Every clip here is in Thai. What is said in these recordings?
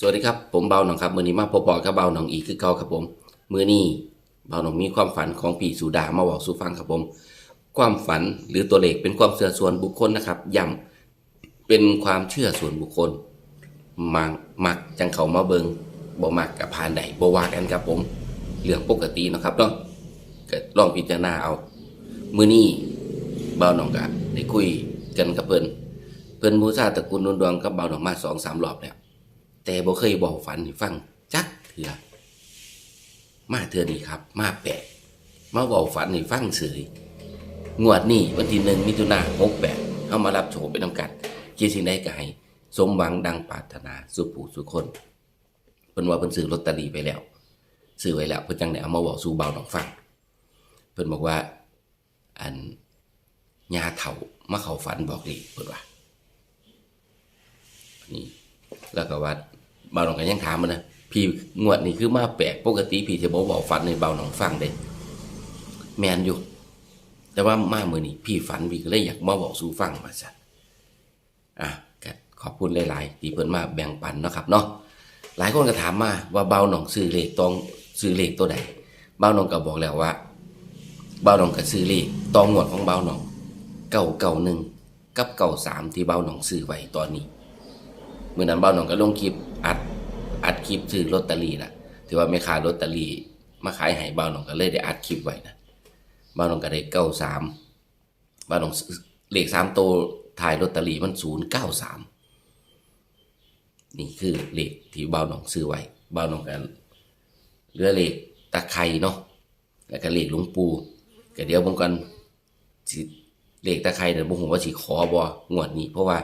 สวัสดีครับ ผมเบาหนองครับมือนี้มาพบปอกับเบาหนองอีกคือเก่าครับผมมือนี้เบาหนองมีความฝันของปีสุดามาบอกสู่ฟังครับผม ความฝันหรือตัวเลขเป็นความเชื่อส่วนบุคคลนะครับย้ำเป็นความเชื่อส่วนบุคคลมักมักจังเขามาเบิงบ่มักกับพานใดบ่ว่ากันครับผมเรื่องปกตินะครับเนาะก็ลองพิจารณาเอามือนี้เบาหนองกะได้คุยกันกับเพิ่นเพิ่นบูชาตระกูลนุ่นดวงกับเบาหนองมาสองสามรอบแล้ว แต่บ่เคยบอกฝันให้ฟังจักเถื่อมาเถื่อนี่ครับ มาแปลกมาบอกฝันให้ฟังเสยงวดนี้วันที่หนึ่งมิถุนาหกแปดเอามารับโชว์ไปนำกันคิดสิ่งใดก็ให้สมหวังดังปรารถนาสุผูสุคนเพิ่นว่าเพิ่นซื้อลอตเตอรี่ไปแล้วซื้อไว้แล้วเพิ่นจังได้เอามาบอกสู่เบาดอกฟังเพิ่นบอกว่า อันยาเฒ่ามาเข้าฝันบอกเลขเพิ่นว่านี่แล้วก็ว่า เบาหนองก็ยังถามมันนะพี่งวดนี่คือมาแปลกปกติพี่จะบอกบอกฝันในเบาหนองฟังเด้แมนอยู่ แต่ว่ามาเมื่อนี้พี่ฝันพี่ก็เลยอยากมาบอกสู่ฟังมาสัอะก็ขอบคุณหลายๆที่เพิ่นมาแบ่งปันนะครับเนาะหลายคนก็ถามมาว่าเบาหนองซื้อเลขตองซื้อเลขตัวใดเบาหนองก็บอกแล้วว่า เบาหนองก็ซื้อเลขตองงวดของเบาหนองเก้าเก้าหนึ่งกับเก้าสามที่เบาหนองซื้อไว้ตอนนี้เมื่อนั้นเบาหนองก็ลงคลิป อัดอัดคลิปซื้อลอตเตอรี่นะถือว่าไม่ขายลอตเตอรี่มาขายให้เบ้าหนองก็เลยได้อัดคลิปไว้นะเบ้าหนองก็ได้เก้าสามบ้าหนองเลขสามโตถ่ายลอตเตอรี่มันศูนย์เก้าสามนี่คือเลขที่เบ้าหนองซื้อไว้เบ้าหนองกันเหลือเลขตะไคร่เนาะแล้วก็เลขหลวงปู่ก็เดี๋ยวผมกันเลขตะไคร่เดี๋ยวผมว่าสิขอบ่งวดนี้ เพราะว่า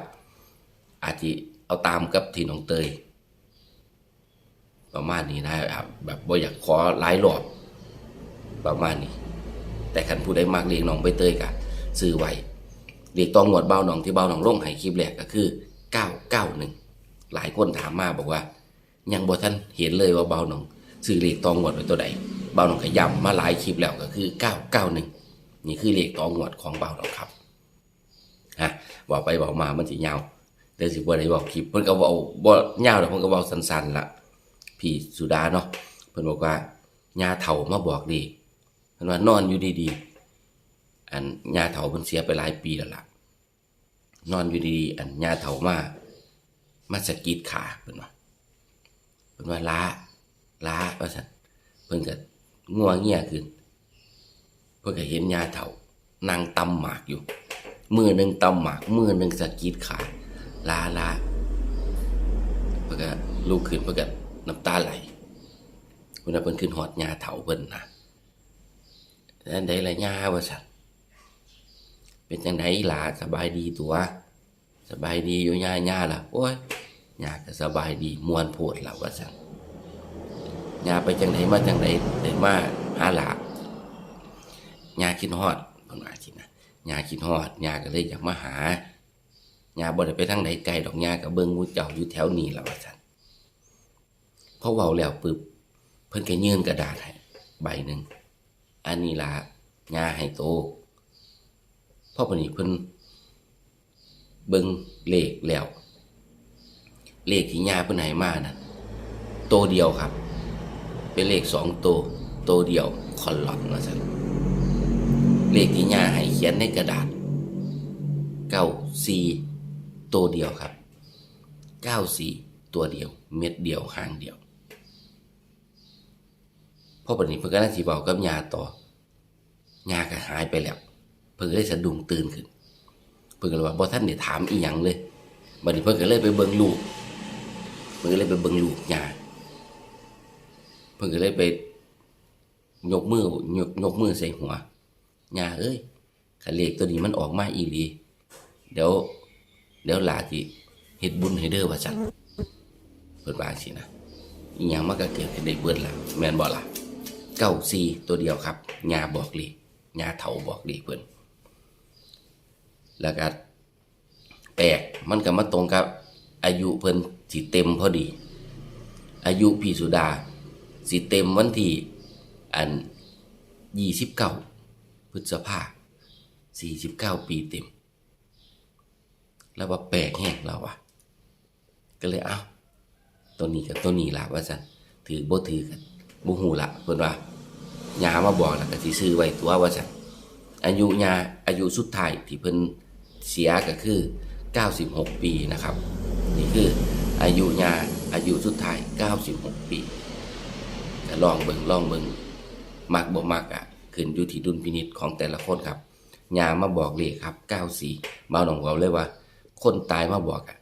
อาจจะเอาตามกับที่น้องเตย ประมาณนี้นะครับแบบบ่อยากขอหลายรอบประมาณนี้ แต่คันผู้ใดมากเรียกน้องใบเตยกะซื้อไว้เรียกตองหวดเบาหนองที่เบาหนองลงให้คลิปแรกก็คือ991 หลายคนถามมาบอกว่า ยังบ่ท่านเห็นเลยว่าเบาหนองซื้อเลขตองหวดไว้ตัวใดเบาหนองก็ย้ำมาหลายคลิปแล้วก็คือ 991 นี่คือเลขตองหวดของเบาหนองครับฮะบอกไปบอกมามันสิยาวเดี๋ยวสิบ่ได้บอกคลิปเพิ่นก็เว้าบ่ยาวดอกเพิ่นก็เว้าสั้นๆละ พี่สุดาเนาะเพิ่นบอกว่าญาเฒ่ามาบอกดีเพิ่นว่านอนอยู่ดีๆอันญาเฒ่าเพิ่นเสียไปหลายปีแล้วล่ะนอนอยู่ดีๆอันญาเฒ่ามามาสะกิดขาเพิ่นว่าเพิ่นว่าล้าล้าว่าซั่นเพิ่นก็งัวเงียขึ้นเพิ่นก็เห็นญาเฒ่านั่งตำหมากอยู่ มือหนึ่งตำหมาก มือหนึ่งสะกิดขาล้าล้าเพื่อก็ลูกขึ้นเพื่อก็ น้ำตาไหลเพิ่นว่าเพิ่นขึ้นหอดยาเถาเพิ่นนะแล้วได้ละยาว่าสันเป็นจังไดล่ะสบายดีตัว สบายดีอยู่ยาญาล่ะโอ้ยยาก็สบายดีมวนโพดล่ะว่าสันยาไปจังไดมาจังไดได้มาหาหลายาคิดฮอดเพิ่นว่าสินะยาคิดฮอดยาก็เลยอยากมาหายาบ่ได้ไปทางไหนไกลดอกยากับเบิ่งหมูเจ้าอยู่แถวนี้ล่ะว่าซั่น พอเว้าแล้วปึ๊บเพิ่นก็ยื่นกระดาษให้ใบหนึ่งอันนี้ละยาให้โตพ่อปนี้เพิ่นเบิ่งเลขแล้ว เลขที่ยาเพิ่นให้มาน่ะโตเดียวครับ เป็นเลขสองโตโตเดียวคอนลอตว่าซั่นเลขที่ยาให้เขียนในกระดาษเก้าสี่ตัวเดียวครับเก้าสี่ตัวเดียว เม็ดเดียวหางเดียว พอปัจจุบันเพิ่นก็นั่งสีบอกกับยาต่อยาก็หายไปแล้ว เพิ่นก็เลยสะดุ้งตื่นขึ้น เพิ่นก็เลยว่าบ่ท่านได้ถามอีหยังเลยบัดนี้เพิ่นก็เลยไปเบิ่งลูกเพิ่นก็เลยไปเบิ่งลูกยาเพิ่นก็เลยไปยกมือยกยกมือใส่หัวยาเอ้ยคันเลขตัวนี้มันออกมาอีหลีเดี๋ยวเดี๋ยวหลาจิเฮ็ดบุญให้เด้อว่าซั่นเพิ่นว่าสินะอีหยังมันก็เกิดขึ้นได้เบิดล่ะแม่นบ่ล่ะ เก้าสี่ตัวเดียวครับยาบอกเลยยาเฒ่าบอกเลยเพิ่นแล้วก็แปลกมันก็มาตรงกับ อายุเพิ่นสิเต็มพอดี อายุพี่สุดา สิเต็มวันที่อันยี่สิบเก้าพฤษภาสี่สิบเก้าปีเต็ม แล้วว่าแปลกแห้งเราอะก็เลยเอาตัวนี้กับตัวนี้ล่ะว่าซั่นถือบ่ถือกัน บ่ฮู้ละเพิ่นว่ายามาบอกแล้วก็สิซื้อไว้ตัวว่าซั่นอายุยาอายุสุดท้ายที่เพิ่นเสียก็คือ 96 ปีนะครับ นี่คืออายุยาอายุสุดท้าย 96 ปีก็ลองเบิงลองเบิงมักบ่มักอะขึ้นอยู่ที่ดุลพินิจของแต่ละคนครับยามาบอกเลขครับ 94บ่าวน้องบอกเลยว่า คนตายมาบอกอะ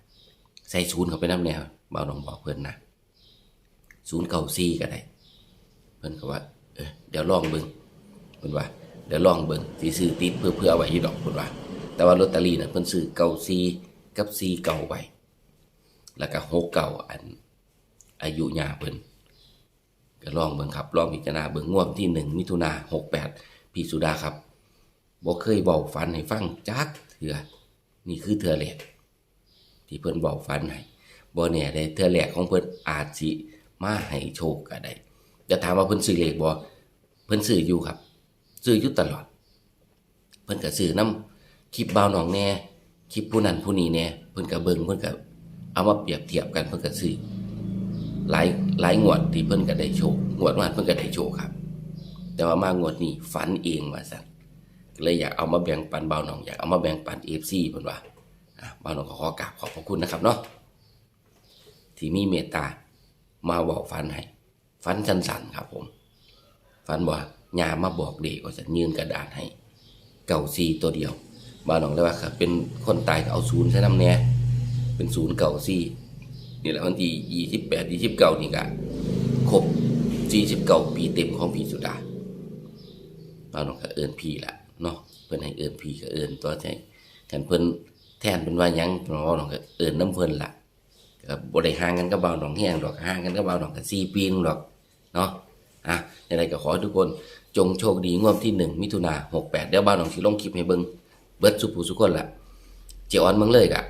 ใส่ศูนย์เข้าไปน้ำแนวบ่าวน้องบอกเพื่อนนะศูนย์เก่าซีก็ได้ เพื่อนก็ว่าเออเดี๋ยวลองเบิ่งเพื่อนว่า เดี๋ยวลองเบิ่งสีซื้อติดเพื่อเพื่อเอาไว้อยู่ดอกเพื่อนว่า แต่ว่าลอตเตอรี่น่ะเพิ่นซื้อเก่าซีกับซีเก่าไว้แล้วก็หกเก่าอันอายุยาเพิ่นก็ลองเบิ่งครับลองพิจารณาเบิ่งงวดที่หนึ่งมิถุนาหกแปดพี่สุดาครับบ่เคยบอกฝันให้ฟังจักเถื่อนี่คือเถื่อแรกที่เพิ่นบอกฟันให้บ่แน่ได้เทื่อแรกของเพิ่นอาจสิมาให้โชคก็ได้ จะถามว่าเพิ่นซื้อเลขบ่เพิ่นซื้ออยู่ครับ ซื้ออยู่ตลอด เพิ่นก็ซื้อนํคลิปบ่าวน้องแน่คลิปผู้นั้นผู้นี้แน่เพิ่นก็เบิ่งเพิ่นก็เอามาเปรียบเทียบกันเพิ่นก็ซื้อหลายหลายงวดที่เพิ่นก็ได้โชคงวดว่าเพิ่นก็ได้โชคครับ แต่ว่ามางวดนี้ฝันเองว่าซั่นก็เลยอยากเอามาแบ่งปันบ่าวน้องอยากเอามาแบ่งปัน FC เพิ่นว่าอะบ้านเราก็ขอกราบขอบพระคุณนะครับเนาะที่มีเมตตามาบอกฟันให้ ฟันสั้นๆครับ ผมฟันบอกยามาบอกเด็กว่าจะยืนกระดาษให้เก่าซีตัวเดียวบ้านน้องได้ว่าครับ เป็นคนตายก็เอาศูนย์ใช้น้ำแน่เป็นศูนย์เก่าซีนี่แหละวันที่ยี่สิบแปดยี่สิบเก้านี่ก็ครบสี่สิบเก้าปีเต็มของพี่สุดาบ้านน้องก็เอินพี่ละเนาะเพิ่นให้เอินพี่ก็เอินตัวใจกันเพิ่นแทนเป็นว่ายังเนาะน้องก็เอิ้นน้ำเพิ่นล่ะก็บ่ได้ห่างกันกับเบาหนองแห้งดอกห่างกันกับเบาหนองก็4ปีนึงดอก เนาะอะยังไงก็ขอให้ทุกคนจงโชคดีงวดที่1มิถุนา68เดี๋ยวเบาหนองสิลงคลิปให้เบิ่งเบิดสุผู้สุคนละเจออนเมืองเลยกะ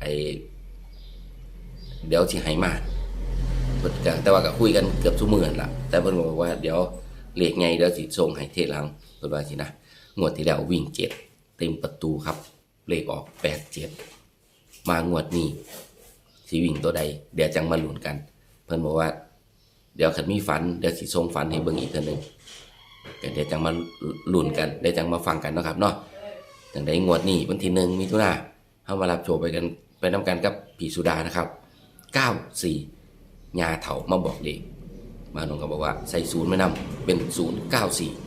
ไอเดี๋ยวสิให้มาเกแต่ว่าก็คุยกันเกือบทุกมื้อนั่นละแต่เพิ่นบอกว่าเดี๋ยวเลขไงเดี๋ยวสิส่งให้เทศหลังเพิ่นว่าสินะงวดที่แล้ววิ่งเจ็ดเต็มประตูครับ เลขออกแปดเจ็ดมางวดนี้สิวิ่งตัวใด เดี๋ยวจังมาลุ้นกัน เพิ่นบอกว่า เดี๋ยวขันมีฝันเดี๋ยวสิส่งฝันให้เบิ่งอีกเทื่อหนึงเดี๋ยวจังมาลุ้นกันเดี๋ยวจังมาฟังกันนะครับเนาะจังไดงวดนี้วันที่หนึ่งมิถุนาเฮามารับโชว์ไปกันไปนํกันกับพี่สุดานะครับ94ยาเถามาบอกเลขมาน้องก็บอกว่าใส่ศูนย์ไม่นำเป็น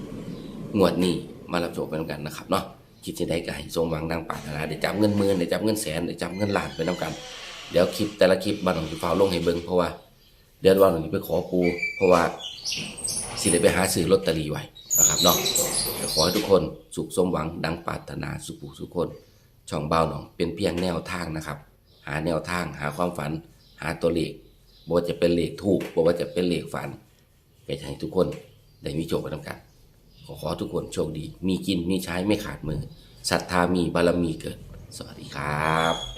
094งวดนี้มารับโชคไปนำกันนะครับเนาะคิดจะได้ก็ให้สมหวังดังปรารถนาเดี๋ยวจับเงินหมื่นเดี๋ยวจับเงินแสนเดี๋ยวจับเงินล้านไปนำกัน เดี๋ยวคลิปแต่ละคลิปบ้านของจะฟ้าวลงให้เบิ่งเพราะว่า เดือนวันของจะไปขอปูเพราะว่าสิได้ไปหาซื้อลอตเตอรี่ไว้นะครับเนาะขอให้ทุกคนสุขสมหวังดังปรารถนาสุขุสุขคน ช่องเบาหนอง เป็นเพียงแนวทางนะครับ หาแนวทางหาความฝัน หาตัวเลขบ่ว่าจะเป็นเลขถูกบ่ว่าจะเป็นเลขฝันก็จะให้ทุกคนได้มีโชคไปนำกันขอขอทุกคนโชคดี มีกินมีใช้ไม่ขาดมือศรัทธามีบารมีเกิด สวัสดีครับ